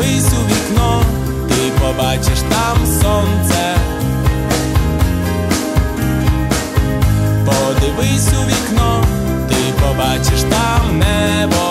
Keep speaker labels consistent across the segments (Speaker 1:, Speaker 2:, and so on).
Speaker 1: Подивись у вікно, ти побачиш там сонце. Подивись у вікно, ти побачиш там небо.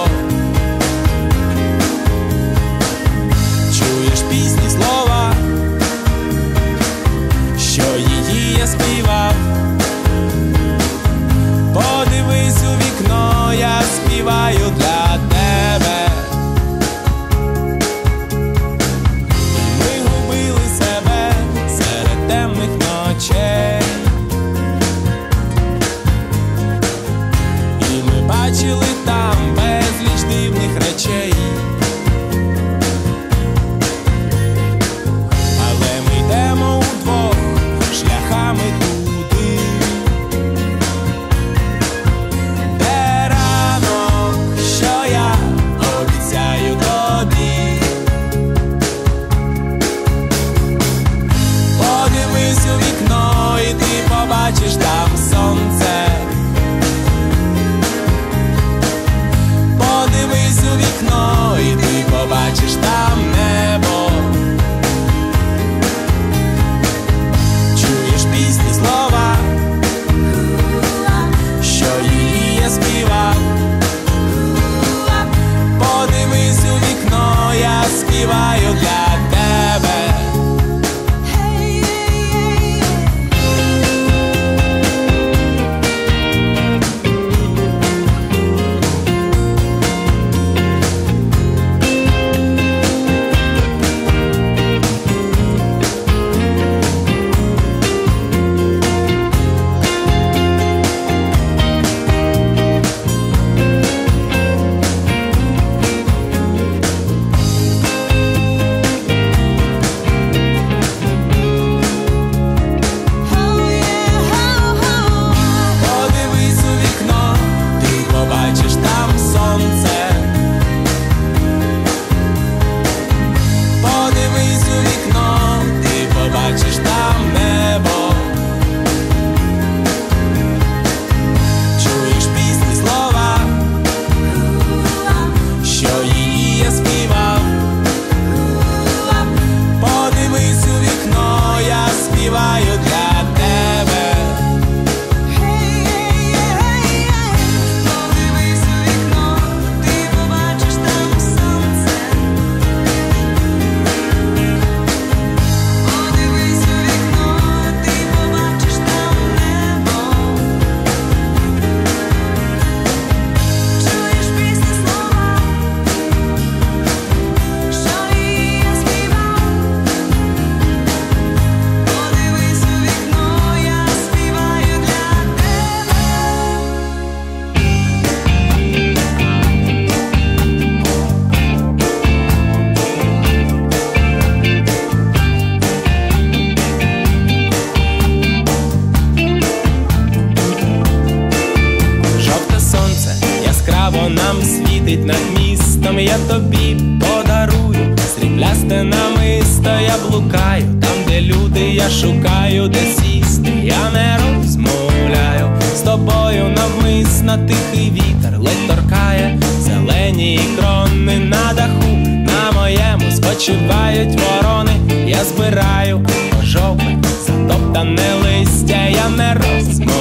Speaker 1: люди, я шукаю, де сісти, я не розмовляю з тобою навмисно. Тихий вітер ледь торкає. Зелені крони на даху, на моєму спочивають ворони, я збираю пожовне, затоптане листя, я не розмовляю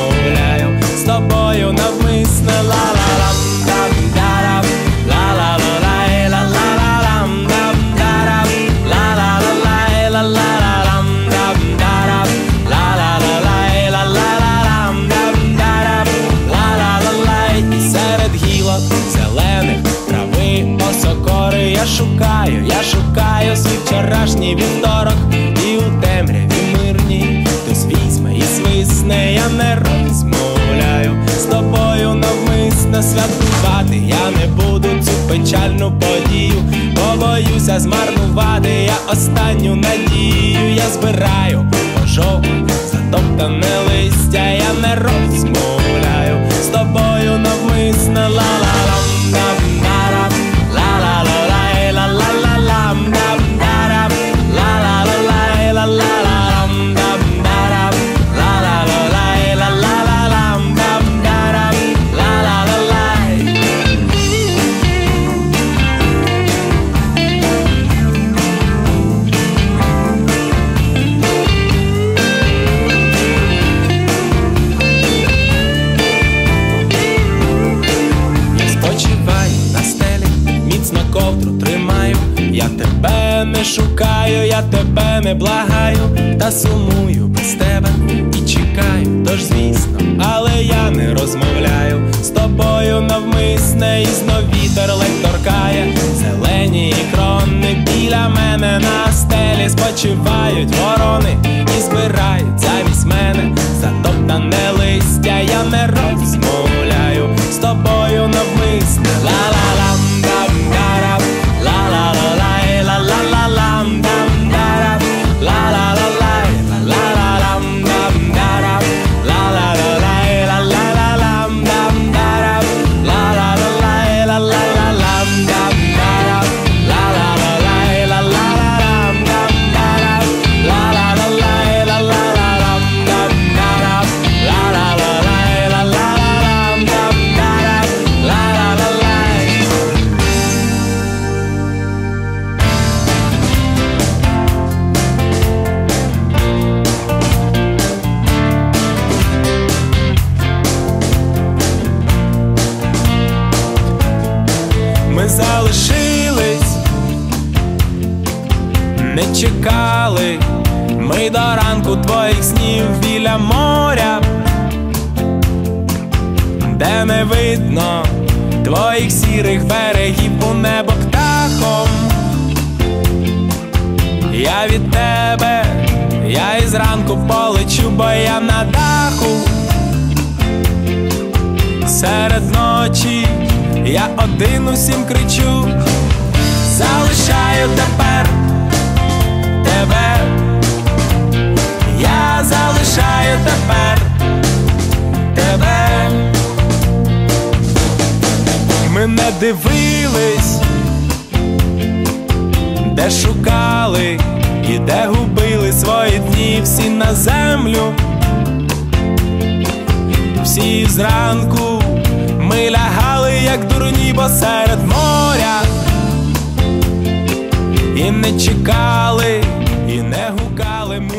Speaker 1: боюся змарнувати я останню надію, я збираю пожовк затоптане. Не шукаю, я тебе не благаю, та сумую без тебе і чекаю, тож звісно, але я не розмовляю з тобою навмисне, і знов вітер ледь торкає, зелені крони біля мене на стелі спочивають чекали, ми до ранку твоїх снів біля моря, де не видно твоїх сірих берегів у небо птахом. Я від тебе, я із ранку полечу, бо я на даху. Серед ночі я один усім кричу, залишаю тепер я залишаю тепер тебе. Ми не дивились, де шукали і де губили свої дні всі на землю всі зранку ми лягали, як дурні, бо серед моря, і не чекали, і не гукали ми.